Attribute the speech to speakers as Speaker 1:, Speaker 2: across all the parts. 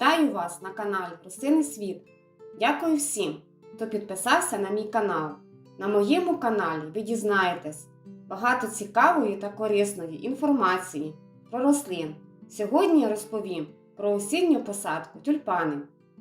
Speaker 1: Вітаю вас на каналі Росинний Світ. Дякую всім, хто підписався на мій канал. На моєму каналі ви дізнаєтесь багато цікавої та корисної інформації про рослин. Сьогодні я розповім про осінню посадку тюльпани.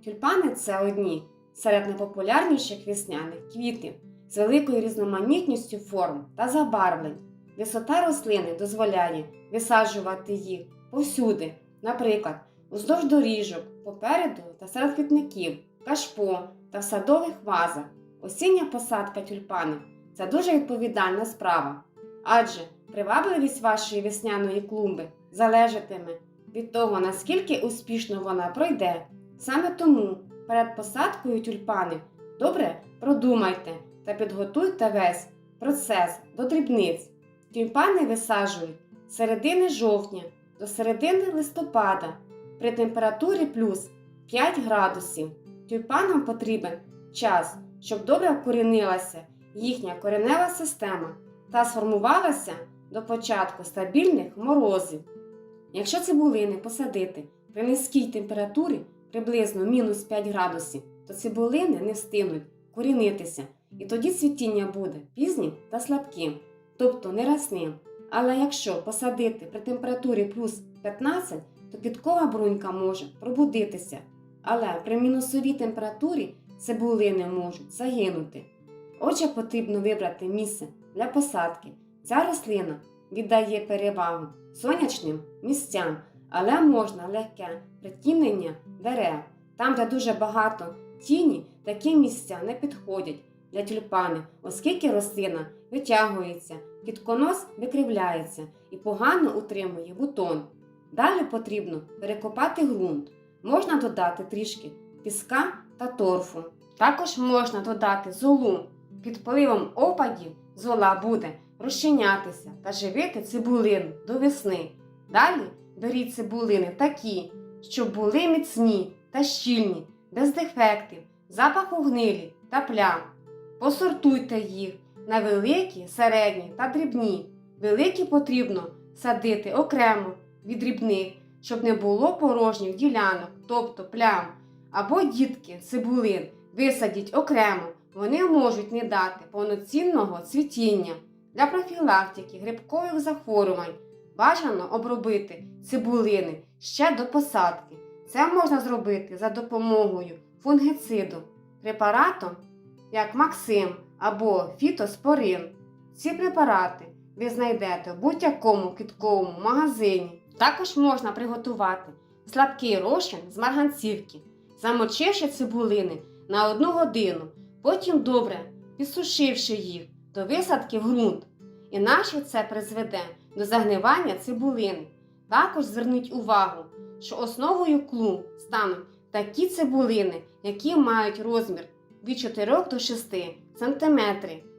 Speaker 1: Тюльпани це одні серед найпопулярніших весняних квітів з великою різноманітністю форм та забарвлень. Висота рослини дозволяє висаджувати їх повсюди, наприклад, уздовж доріжок, попереду та серед квітників, кашпо та в садових вазах. Осіння посадка тюльпани це дуже відповідальна справа, адже привабливість вашої весняної клумби залежатиме від того, наскільки успішно вона пройде. Саме тому перед посадкою тюльпани добре продумайте та підготуйте весь процес до дрібниць. Тюльпани висаджують з середини жовтня до середини листопада при температурі плюс 5 градусів. Тюльпанам потрібен час, щоб добре вкорінилася їхня коренева система та сформувалася до початку стабільних морозів. Якщо цибулини посадити при низькій температурі приблизно мінус 5 градусів, то цибулини не встигнуть корінитися, і тоді цвітіння буде пізнім та слабким, тобто нерасним. Але якщо посадити при температурі плюс 15, то підкова брунька може пробудитися. Але при мінусовій температурі цибулини можуть загинути. Отже, потрібно вибрати місце для посадки. Ця рослина віддає перевагу сонячним місцям, але можна легке притінення дерев. Там, де дуже багато тіні, такі місця не підходять для тюльпани, оскільки рослина витягується, кітконос викривляється і погано утримує бутон. Далі потрібно перекопати ґрунт. Можна додати трішки піска та торфу. Також можна додати золу. Під впливом опадів зола буде розчинятися та живити цибулину до весни. Далі беріть цибулини такі, щоб були міцні та щільні, без дефектів, запаху гнилі та плям. Посортуйте їх на великі, середні та дрібні. Великі потрібно садити окремо від дрібних, щоб не було порожніх ділянок, тобто плям, або дітки цибулин висадіть окремо, вони можуть не дати повноцінного цвітіння. Для профілактики грибкових захворювань бажано обробити цибулини ще до посадки. Це можна зробити за допомогою фунгициду, препаратом, як Максим або фітоспорин. Ці препарати ви знайдете в будь-якому квітковому магазині. Також можна приготувати слабкий розчин з марганцівки, замочивши цибулини на одну годину, потім добре підсушивши їх до висадки в ґрунт. Іначе це призведе до загнивання цибулини. Також зверніть увагу, що основою клумб стануть такі цибулини, які мають розмір від 4 до 6 см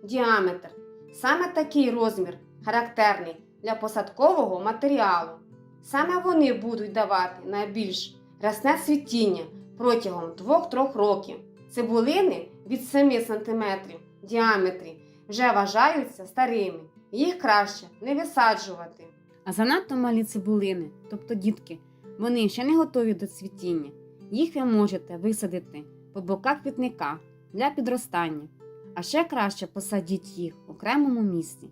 Speaker 1: діаметр. Саме такий розмір характерний для посадкового матеріалу. Саме вони будуть давати найбільш рясне цвітіння протягом 2-3 років. Цибулини від 7 см в діаметрі вже вважаються старими, їх краще не висаджувати. А занадто малі цибулини, тобто дітки, вони ще не готові до цвітіння. Їх ви можете висадити по боках квітника для підростання, а ще краще посадіть їх в окремому місці.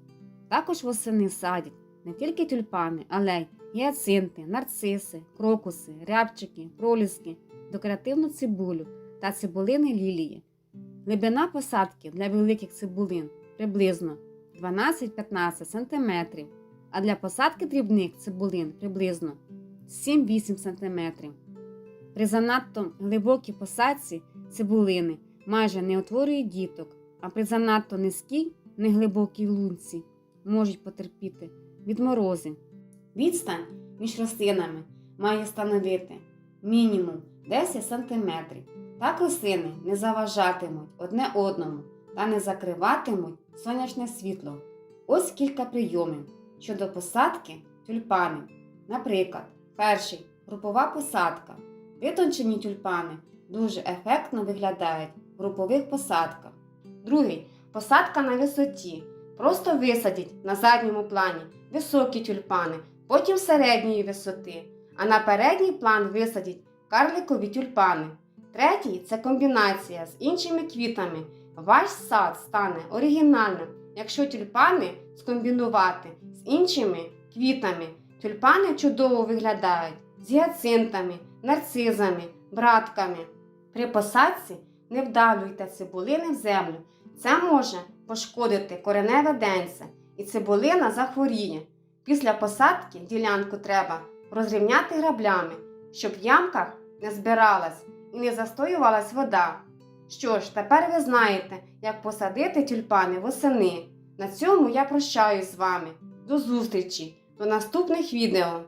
Speaker 1: Також восени садять не тільки тюльпани, але й гіацинти, нарциси, крокуси, рябчики, проліски, декоративну цибулю та цибулини лілії. Глибина посадки для великих цибулин приблизно 12-15 см, а для посадки дрібних цибулин приблизно 7-8 см. При занадто глибокій посадці цибулини майже не утворюють діток, а при занадто низькій, неглибокій лунці можуть потерпіти від морозів. Відстань між рослинами має становити мінімум 10 см. Так рослини не заважатимуть одне одному та не закриватимуть сонячне світло. Ось кілька прийомів щодо посадки тюльпанів. Наприклад, перший групова посадка. Витончені тюльпани дуже ефектно виглядають в групових посадках. Другий посадка на висоті. Просто висадіть на задньому плані високі тюльпани, потім середньої висоти, а на передній план висадіть карликові тюльпани. Третій це комбінація з іншими квітами. Ваш сад стане оригінальним, якщо тюльпани скомбінувати з іншими квітами. Тюльпани чудово виглядають з гіацинтами, нарцизами, братками. При посадці не вдавлюйте цибулини в землю. Це може пошкодити кореневе денце, і цибулина захворіє. Після посадки ділянку треба розрівняти граблями, щоб в ямках не збиралась і не застоювалась вода. Що ж, тепер ви знаєте, як посадити тюльпани восени. На цьому я прощаюсь з вами. До зустрічі, до наступних відео.